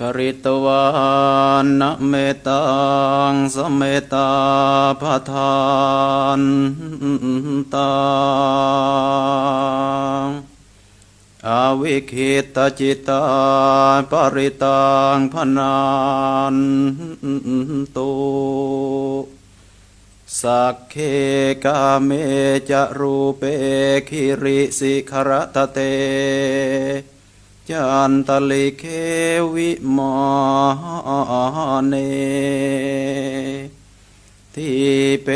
ปริตวานนะเมตังสมเมตาปทานตังอวิคิตจิตาปริตังพนานตุสักเคกาเมจะรูเปคิริสิขรตเต จันตลิเควิมานเนทีเป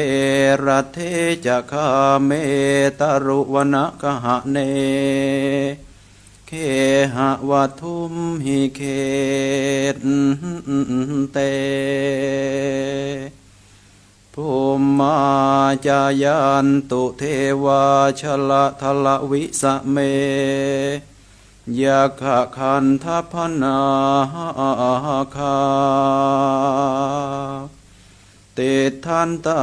รเทจะคาเมตรุวนกหะเน เคหะวัทุมหิเคตเตภูมมาจายันตุเทวาชละทละวิสะเม ยะขะคันทัพนาคาติทันตา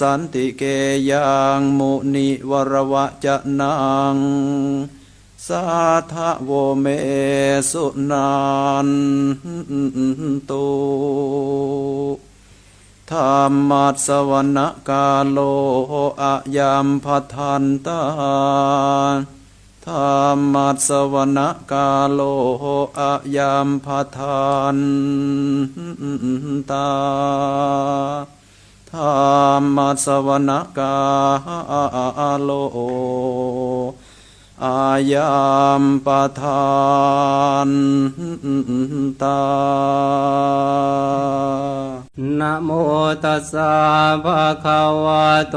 สันติเกยังมุนิวรวะจะนัง สาทะโวเมสุนันตุธรรมัสสวนกาโลอะยามพัทันตา ธรรมัสวนกาโลอะยามพาทานตาธรรมัสวนกาโลอายามปาทานตา นะโมตัสสะภะคะวะโต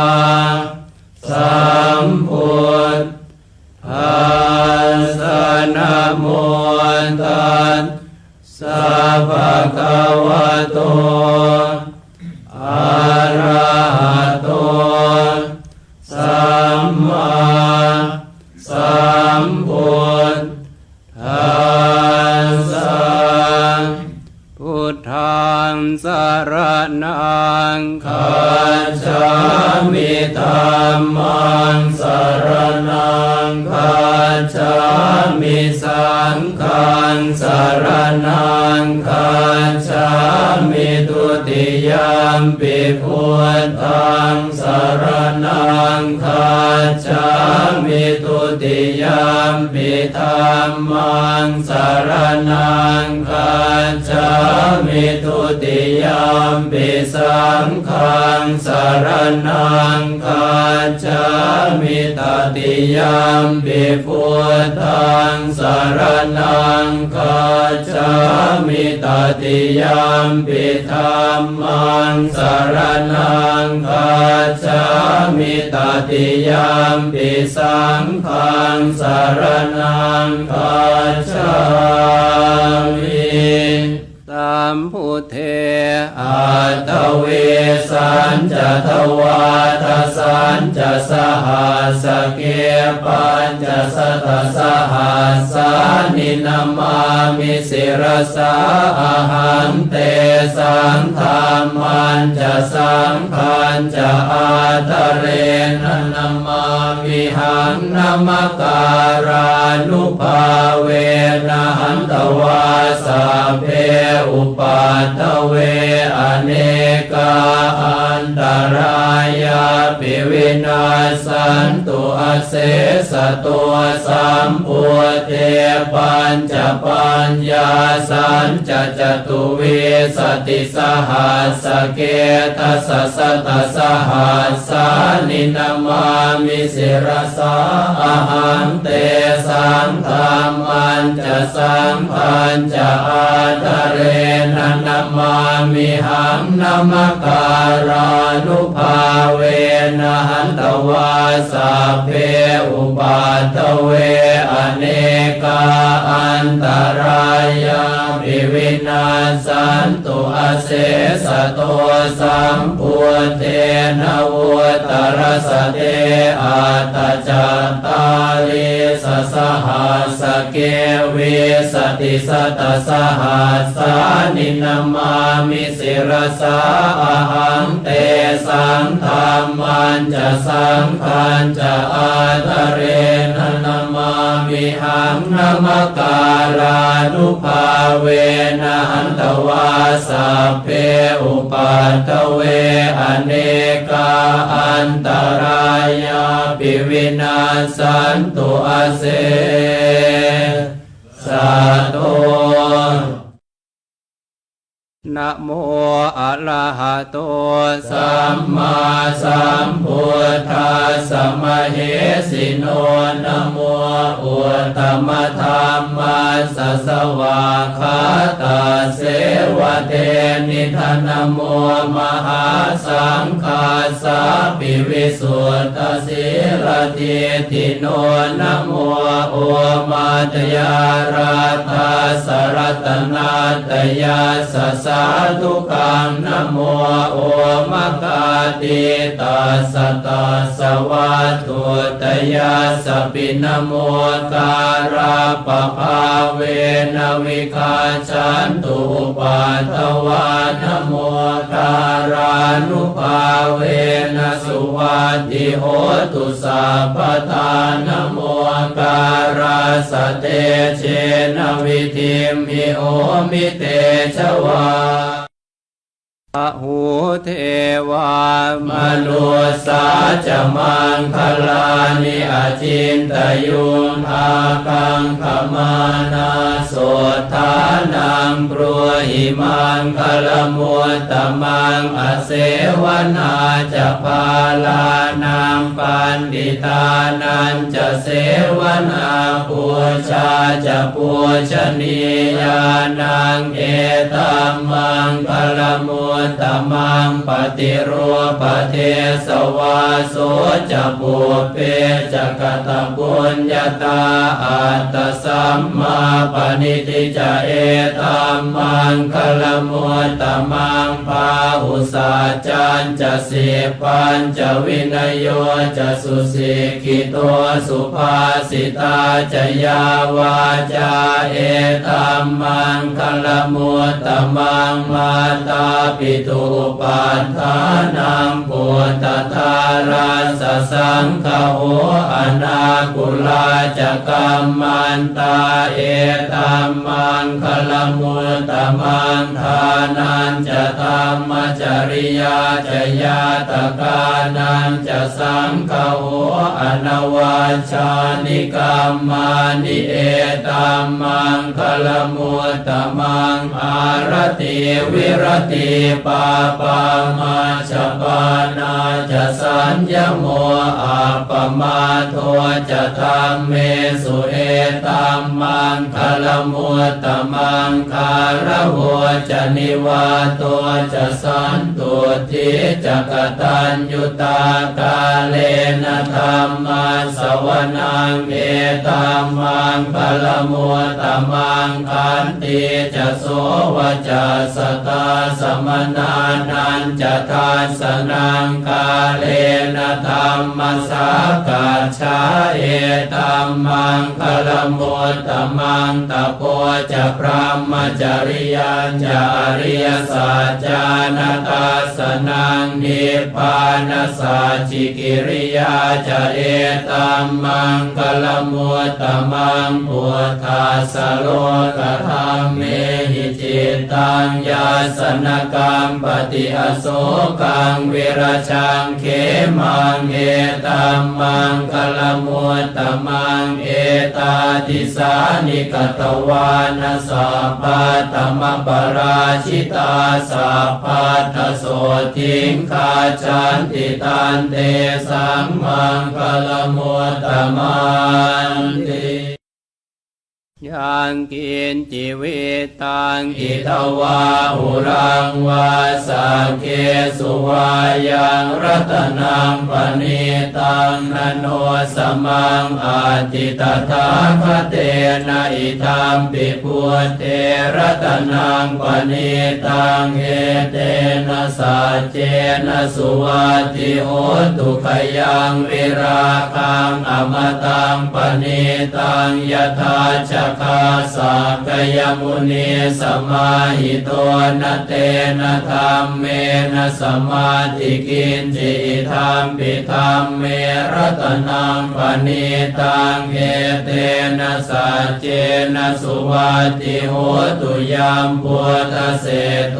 ภะคะวะโต สารนังคาจามิตติยามปิธรรมังสารนังคาจามิตติยามปิสังฆังสารนังคาจามิ ตามพุทเทอัตเวสันจะทวาทสันจะสหัสเกปัญจะสตสหัสานินามามิสิรสาอาหันเตสังธรรมันจะสังขันจะอาทะเรนนามามิหังนามการานุภาเวนะหันตวาสเพอุปาทเวอเนกาอันตรา ยาปิวินาสันตุอเสสตัวสัมพุเทปัญจปัญญาสันจะจตุเวสติสหัสเกตัสสะตสหัสสานินามามิสิรสาอาหันเตสังธรรมันจะสังพันจะอาทะเรนนามามิหังนามการานุภาเวนะหันตวาสัพเพอุปาทเวอเนกาอันตรายาปิวินาสันตุอเสสะโตสัมพุเทนะวุตรสเตอาตจัตตาลิ สสหัสเกวิสติสตสหัสสานินามามิสิรสาอหังเตสังธรรมันจะสังขันจะอาตเรนนามามิหังนมการานุภาเวนะหันตวาสัพเพอุปัตเวอเนกาอันตรายาปิวินาสันตุอาเส สะโต นะโมอะระหะโตสัมมาสัมพุทธัสสะมะเหสิโนนะโมอุตตมะธรรมัสสะสวาคาตาเสวะเทนิทานโมมหาสังฆาสาปิวิสุทธสิรติทิโนนะโมโอมาตยาราธาสรัตนาตยาสสาธุกังนโมโอมะกาติตัสตัสวะตุตยาสปินโมการาปภาเวนวิคาชันตุปัตวานโมการานุภาเวนสุวัติโหตุสัพทานโมการาสเตเชนวิธิมิโอมิเตชวาหูเทวามนุษสาจะมังคลา จินตยุงอากังขมานาโสธานังปรัวหิมังคลมุตตมังอเสวนาจะพาลานังปันดิตานันจะเสวนาปูชาจะปูชนียานังเอตัมมังคลมุตตมังปฏิรูปเทสวาโสจะปุเปจะกตปุญญาตาอัตตสัมมาปณิติจะเอตัมมังคลมุตตมังปาหุสาจันจะสิปัญจะวินโยจะสุสิกิโตสุภาสิตาจะยาวาจาเอตัมมังคลมุตตมังมาตาปิตุปัฏฐานังปุตตตาราสสังฆโหอนนาคุลาจะกัมมันตาเอตัมมังคลมุตมังทานันจะธรรมจริยาจะยาตกานันจะสังฆโหอนวาชานิกรรมานิเอตัมมังคลมุตตมังอารติวิรติปาปามาชปานาจะสัญญโมอาปมาโทจะธรรมเมสุเอตัมมังคลมุตตมังคารหัวจะนิวาตัวจะสันตุทิจะกตัญยุตากาเลนะธรรมาสวนังเอตัมมังคลมุตตมังคันติจะโสวจะสตาสมนานันจะทานสนังกาเลนะธรรมสากัจฉาเอตัมมังคลมุตตมังตะโพจะพระมจริยัญจะอริยสัจจานาตาสนังนิพพานสัจิกิริยาจะเอตัมมังคลมุตตมังพุทธาสโลกธรรมเมหิจิตตังยาสนกรรมปฏิอโศกังวิราชังเขมังเอตัมมังคลมุตตมังเอตาติสานิกตวานาสัพพะธรรมปราชิตาสัพาตโสทิงคาจันติตันเตสัมมังคลมุตตมันติ ยังกินจิวิตังอิทวาหุรังวาสังเคสุวายังรัตนังปณิตังนโนสมังอาติตถาคเตนะอิทัมปิพุทเทรัตนังปณิตังเอเตนะสัจเจนะสุวัติโหตุขยังวิราคังอมตังปณิตังยถาชคาสักยมุนีสมาหิโตนเตนะธรรมเมนะสมาธิกินจิธรรมปิธรรมเมรตนังปณิตังเอเตนะสัจเจนะสุวัติโหตุยามพุทธเศโท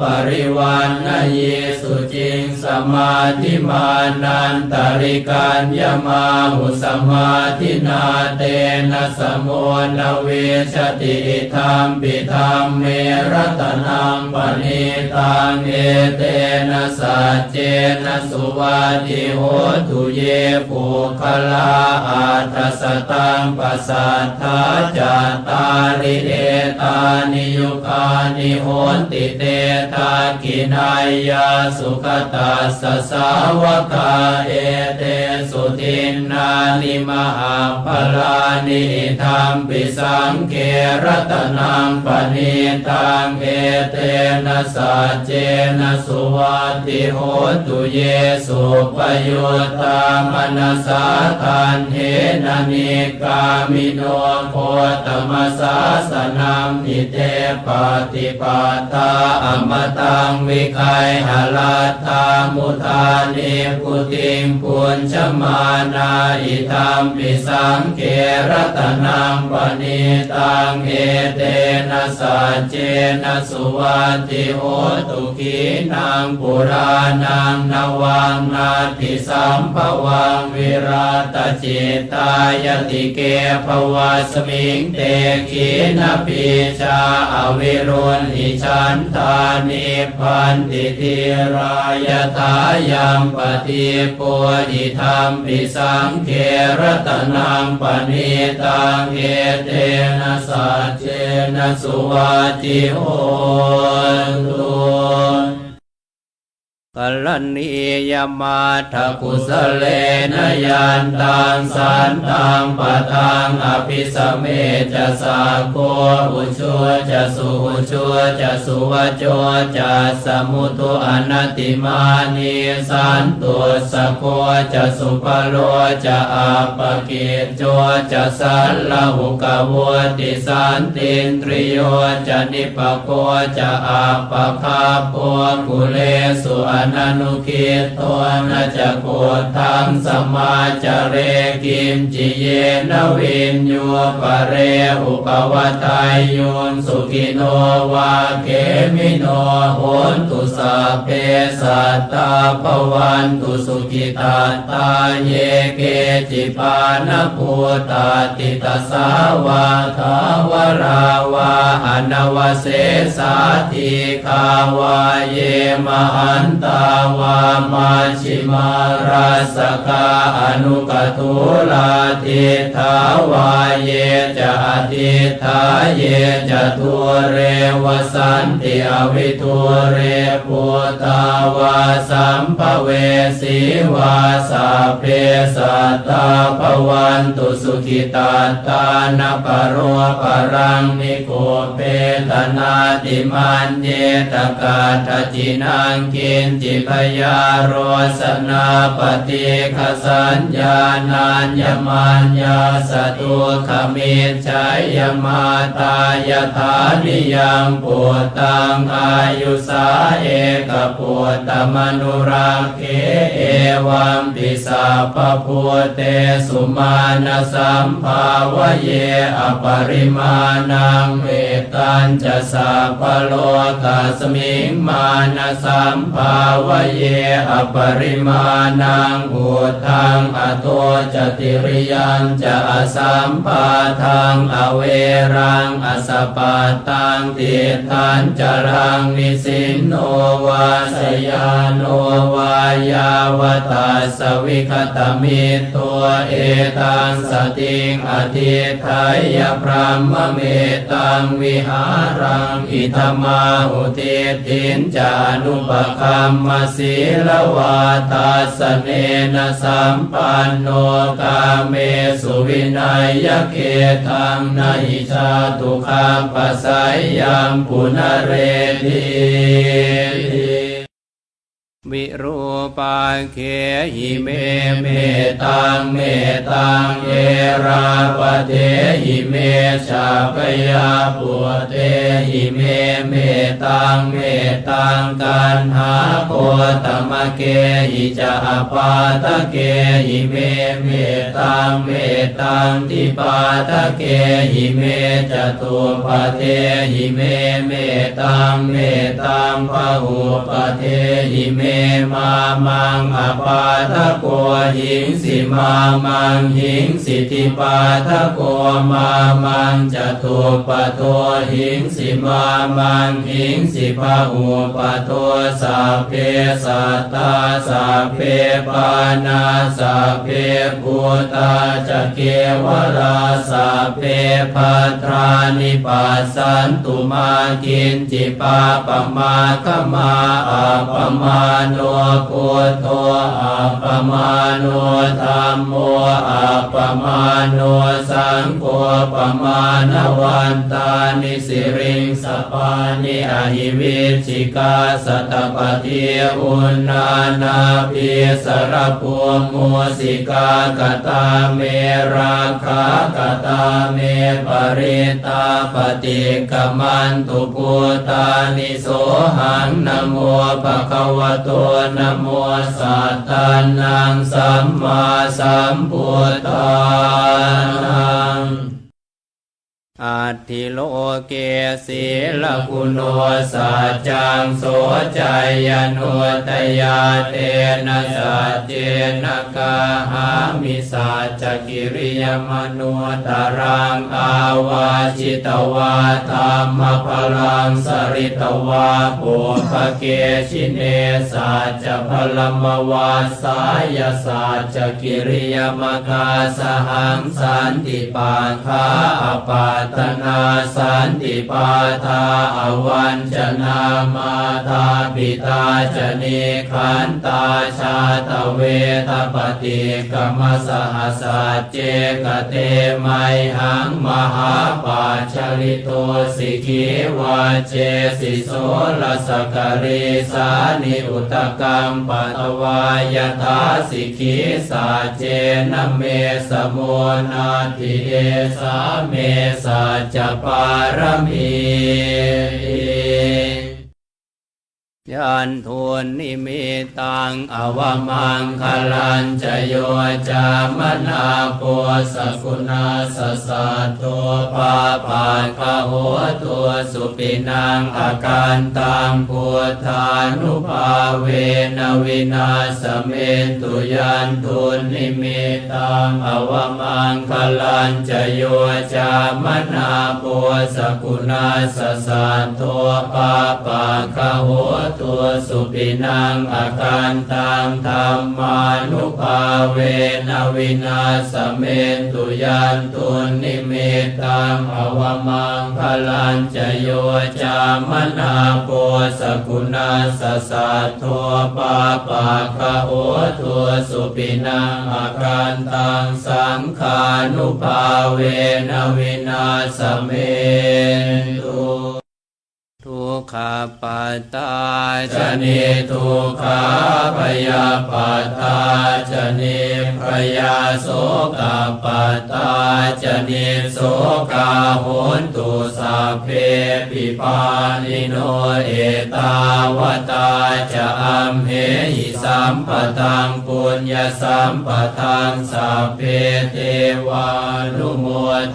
ปริวันนะเยสุจิงสมาธิมานันตริการยมาหุสมาธินาเตนะสมุนเวชติธรรมปิธรรมเมรัตนังปณิตังเอเตนะสัจเจนะสุวัติโหตุเยปุคลาอาทัสตังปัสสัทธาจาตาริเอตานิยุคานิโหติเตทากินายาสุขตัสสสาวกาเอเตสุทินนานิมหาพลานิธรรมปิสังเกรัตนังปณิตังเอเตนะสัจเจนะสุวัติโหตุเยสุปโยตตามนัสาทันเทนะนิกามิโนโคตมสาสนัมนิเตปฏิปาตาอมตังวิคัยหลาตามุทานิพุติงปุญชมานาอิธรรมปิสังเกรัตนังปณิตังเอเตนะสัจเจนะสุวัติโหตุขีนังปุรานังนวังนาติสัมภวังวิราตจิตตายติเกภวะสมิงเตขีนปิชาอวิรุณหิชันตานิพันติทิรายทายังปฏิปุหิธรรมปิสังเครตนังปณิตังเอเตนะสัจเจนะสุวัติโหตุ กัลนียมาทกุสเลนยันตังสันตังปะทังอภิสเมจะสาโกอุชัวจะสุอุชัวจะสุวจโจจะสมุตุอนัตติมานีสันตุสโกจะสุปโลจะอาปกิจโจจะสัลลหุกวติสันตินตริโยจะนิปโกจะอาปคาโพกุเลสุอนันุคิตตวนาจะโกทังสมาจเรกิมจิเยนวินโยปะเรอุปวัตายโยนสุขิโนวาเกมิโนโหนตุสัพเพสัตตาภวันตุสุขิตาตาเยเกจิปานภูตาติตาสาวาทาวราวาอนวเสสาธิคาวาเยมหันตาวามาชิมาราสกาอนุกตุลาทิทาวาเยจะอธิทาเยจะทุเรวสันติอวิทุเรปุตาวาสัมภเวสีวาสาเพสัตตาภวันตุสุขิตาตานปโรปรังนิโกเปตนาติมันเยตกาทจินังกินจิพยาโรสนาปฏิขสัญญานัญญมัญญาสตุขมิจฉยมาตายธานิยังปุตตังอายุสาเอกปุตตมนุรักเขเอวัมปิสัพพพุเตสุมาณสัมภาวะเยอปริมาณังเวตัญจะสัพพโลกัสมิงมาณสัมภาวเยอปริมาณังอุทังอโตจติริยันจะอสัมปาทังอเวรังอสปาตังติทันจรังนิสินโนวาสยานโนวายาวตาสวิคตมิตัวเอตังสติงอธิทายพระมเมตังวิหารังอิธมาอุทิตินจานุปคัมมศีลวาตาสเนนะสัมปันโนกาเมสุวินัยเกตังนหิชาตุคาปสสยยังปุนเรติ วิรูปังเคหิเมเมตังเมตังเยราปเทหิเมชาปยาปุเตหิเมเมตังเมตังกันหาโคตมะเกหิจาปาตะเกหิเมเมตังเมตังทิปาตะเกหิเมจตุปเทหิเมเมตังเมตังพหุปเทหิเมมามังอปาทะโกหิงสิมามังหิงสิทิปาทะโกมามังจตุปโทหิงสิมามังหิงสิพาหุปโทสัพเพสัตตาสัพเพปานาสัพเพภูตาจะเกวราสัพเพพัทรานิปัสสันตุมากินจิปาปมาคมาอัปปมาโนพุทโธอัปปมาโนธรรมโมอัปปมาโนสังโฆปมาณวันตานิสิริงสปานิอหิวิชิกาสตปฏิอุณนานาพิสรภูมุสิกากตาเมราคากตาเมปริตาปฏิกมันตุปุตานิโสหังนโมภะคะวะโตนะโมสัตตานังสัมมาสัมพุทธานัง อัตถิโลเกศีลกุโนสัจจังโสจายโนุตยาเตนะสัจเจนะกาหามิสัจกิริยมนุตรังอาวาจิตวาธรรมพลังสริตวาปุภเกชิเนสัจพลมวาสายสัจกิริยมคาสหังสันติปาคาปาตนาสันติปาทาอวันจนามาตาปิตาจเนขันตาชาตเวทปฏิกรรมสหสัจเจกเตไมหังมหาปาชริโตสิกีวาเจสิโสลสกริสานิอุตกรรมปัตวายทาสิกีสาเจนเมสมุนาทิเอสาเมสัจปารมี ยันทุนนิมิตังอวมังคลันจะโยจามนาโปสกุณาสสะตัวปาปาคาหัวตัวสุปินังอาการตังพุทธานุภาเวนวินาสเมนตุยันทุนนิมิตังอวมังคลันจะโยจามนาโปสกุณาสสะตัวปาปาคาหัวตัวสุปินังอาการตังธรรมานุภาเวนวินาสเมนตุยันตุนิเมตังอวมังพลันจโยจามนาโปสกุณาสสัทโทปาปาคะโอตัวสุปินังอาการตังสังขานุภาเวนวินาสเมนตุ ขาปัตตาจนิทุกขาปยาปัตตาจนิพยาโสกาปัตตาจนิโสกาโหนตุสัพเพปิปานิโนเอตาวตาจะอัมเหหิสัมปตังปุญญสัมปตังสัพเพเทวานุโม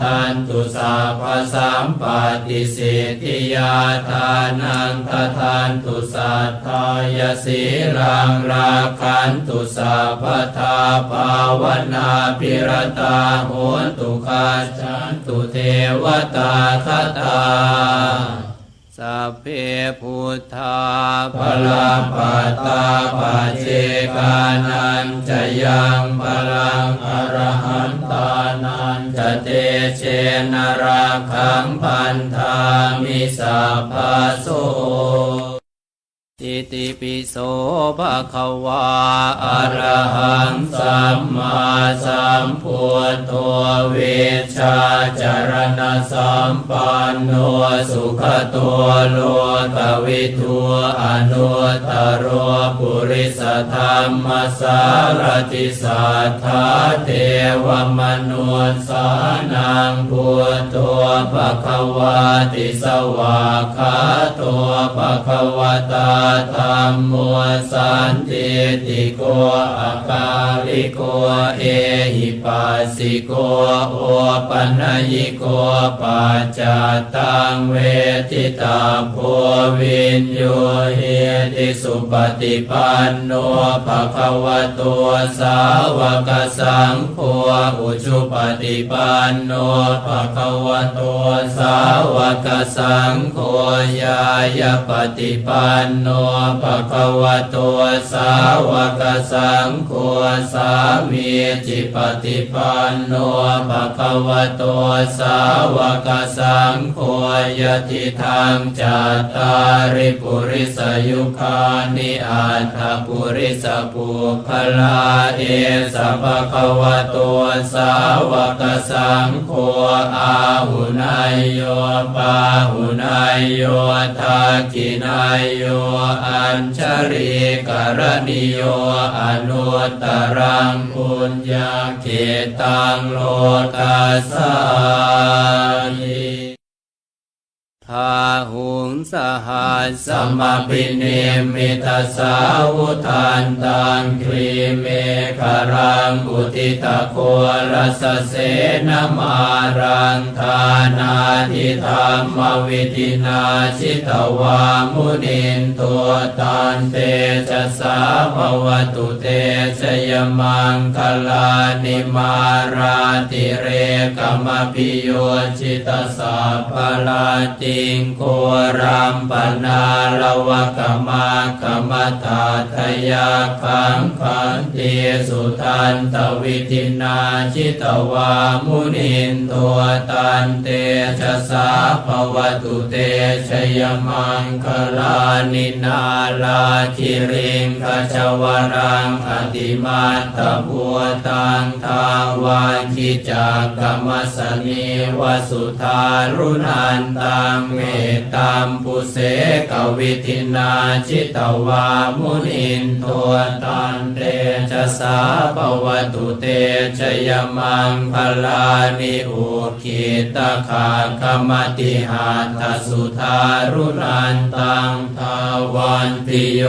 ทันตุสัพพสัมปติสิทธิยาทานานังททานตุสัทายสีรังราคันตุสัพพทาภาวนาปิรตาโหตุคาชันตุเทวตาคตา สัพเพพุทธาภลาปตาปเจกานันจะยังพลังอรหันตานันจะเตเชนราคังพันธามิสัพพะโส อิติปิโสภะคะวาอะระหังสัมมาสัมพุทโธเวชชาจารณสัมปันโนสุขตัวโลกวิทูอนุตตรโรปุริสธรรมสารติสัทธาเทวมนุสสานังพุทโธภะคะวาติสวากขาโตภะคะวตาธรรมโมสันติติโกอาคาลิโกเอหิปัสสิโกโอปัญญิโกปัจจตังเวทิตาโพวินโยเฮติสุปฏิปันโนภะคะวะโตสาวกสังโฆอุชุปฏิปันโนภะคะวะโตสาวกสังโฆยายปฏิปันโนภะคะวะโตสาวกสังโฆสามีจิปฏิปันโนภะคะวะโตสาวกสังโฆยติทางจัตตาริปุริสยุคานิอัตถปุริสปุคลาเอสัพพะวะโตสาวกสังโฆอาหุนายโยปาหุนายโยทักขินายโยอัญชริกรณิโยอนุตตรังปุญญาเขตังโลกัสสานิ ทาหุงสหัสสมปิเนมิตาสาวุทานตังครีเมฆรังอุติตะโครัสเสนมารังทานาทิธรรมวิธินาชิตวามุนินตัวตันเตจะสาภวตุเตชยมังคลานิมาราติเรกมปิโยชิตสาภลาติงโครัมปนาลวะกมากมตาทยาคังคันเตสุทันตวิธินาชิตวามุนินตัวตันเตชะสาภวตุเตชยมังคลานินาลาคิริงขจวรังอติมาตบัวตังทาวาคิจากกรรมสนีวสุธารุนันตังเมตตามปุเสกวิธินาชิตวามุนินตัวตันเตชะสาภวตุเตชยมังคลานิอุคิตขากรรมติหาตสุธารุนันตังทาวันติโย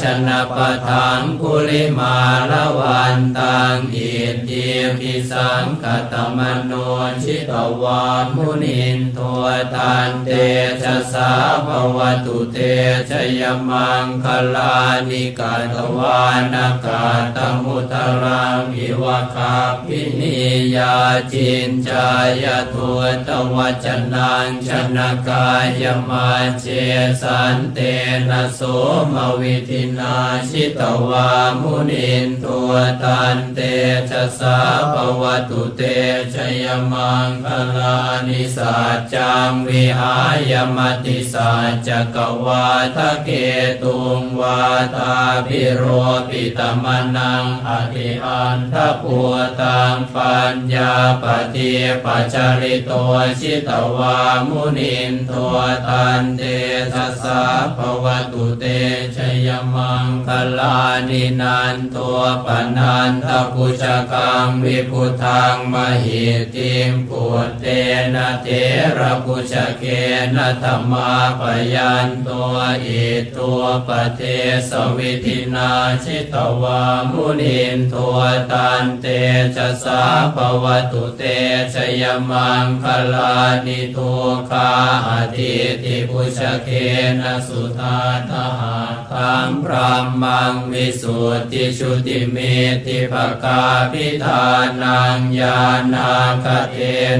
ชนะปะทังกุลิมาละวันตังอิทิพิสังกตมโนชิตวามุนินตัวตันเตชะสาภวตุเตชยมังคลานิกาตวานากาตมุตรังอิวะคาปินิยาจินจายทุตวัจนังชนกายมาเจสันเตนะโสมวิธินาชิตวามุนินตัวตันเตชะสาภวตุเตชยมังคลานิสัจจังวิหายมติสัจจกวาทะเกตุงวาตาพิโรปิตมนังอธิอันทปัวตังปัญญาปฏิปัจริโตชิตวามุนินตัวตันเตชะสาภวตุเตชยมังคลานินันตัวปนันทปุจกังวิพุทังมหิติมปุตเตนะเทระปุจเกนะธรรมาปยันตัวอิตัวปเทสวิธินาชิตวามุนินตัวตันเตจะสาภวตุเตชยมังคลานิทุคาอธิติพุชเคนะสุธาทหาคัมพรหมังวิสุทธิชุติเมติภกาพิธานังญาณาคเท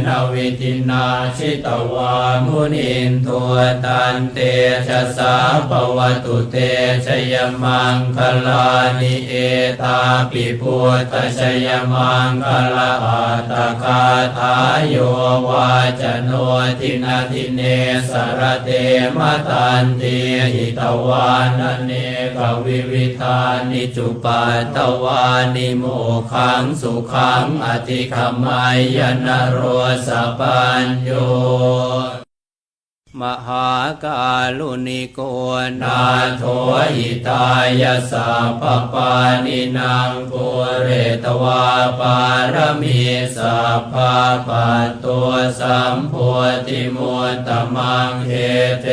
นวิธินาชิตวามุนินทัวตันเตชะสาปวตุเตชยมังคลานิเอตาปิพุทธชยมังคลาอัตตคาทายโยวาจโนทินาทิเนสรเตมตันติหิตวานเนกวิวิธานิจุปัตตวานิโมขังสุขังอธิขมายนโรสปัญโย มหากาลุนิโกนาโทอิตายาสัพปานินางปุเรตวาปารมีสัพพะปัตตัวสัมโพธิมุตตมังเฮเท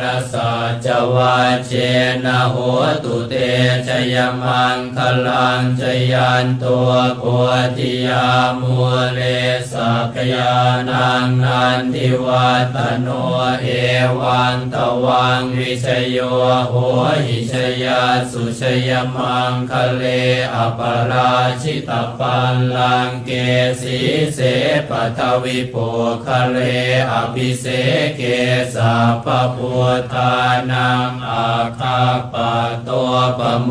นะสัจวัจเจนะโหตุเตชยมังคลังชยันตัวโพธิยามุเลสักยานังนันทิวัตโนเเอวันตวังวิชโยโหหิชยาสุชยมังคะเลอปราชิตปันลังเกสีเสปทวิโปคะเลอภิเสเกสัพพุทานังอาคาป โม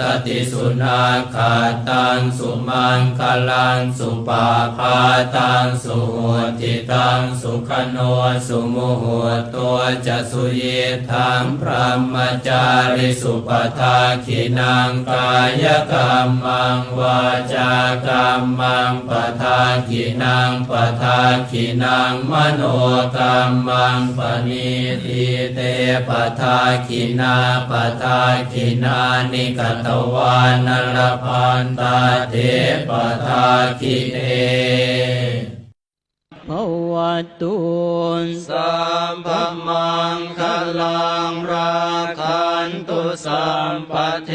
ตติสุนาคาตังสุมังคลังสุปาพาตังสุโหติตังสุขโนสุโมโหตัวจะสุเยทังพระมจาริสุปทาขินังกายกรรมังวาจากรรมังปทาขินังปทาขินังมโนกรรมังปณิทิเตปทาขินาปทาขินานกตวานรพันตาเทปทาขิเตภวตุนสัมภมังคลังราคันตุสัมปเท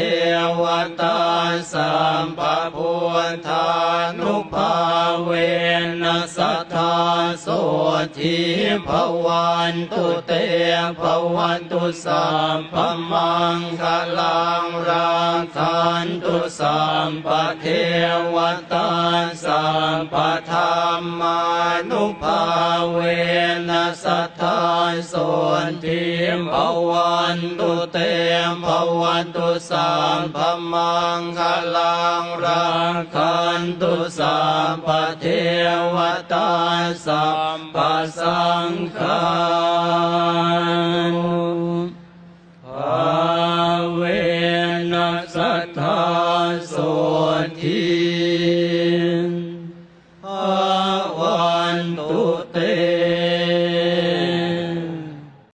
วตาสัมปพุทธานุภาเวนัสทธา โสทิภวันตุเตภวันตุสัมภมังคลังราคันตุสัมปเทวตาสัมปธรรมานุภาเวนัสทธาโสทิภวันตุเตภวันตุสัมภมังคลังราคันตุสัมปเทวตาสัมปสังฆาน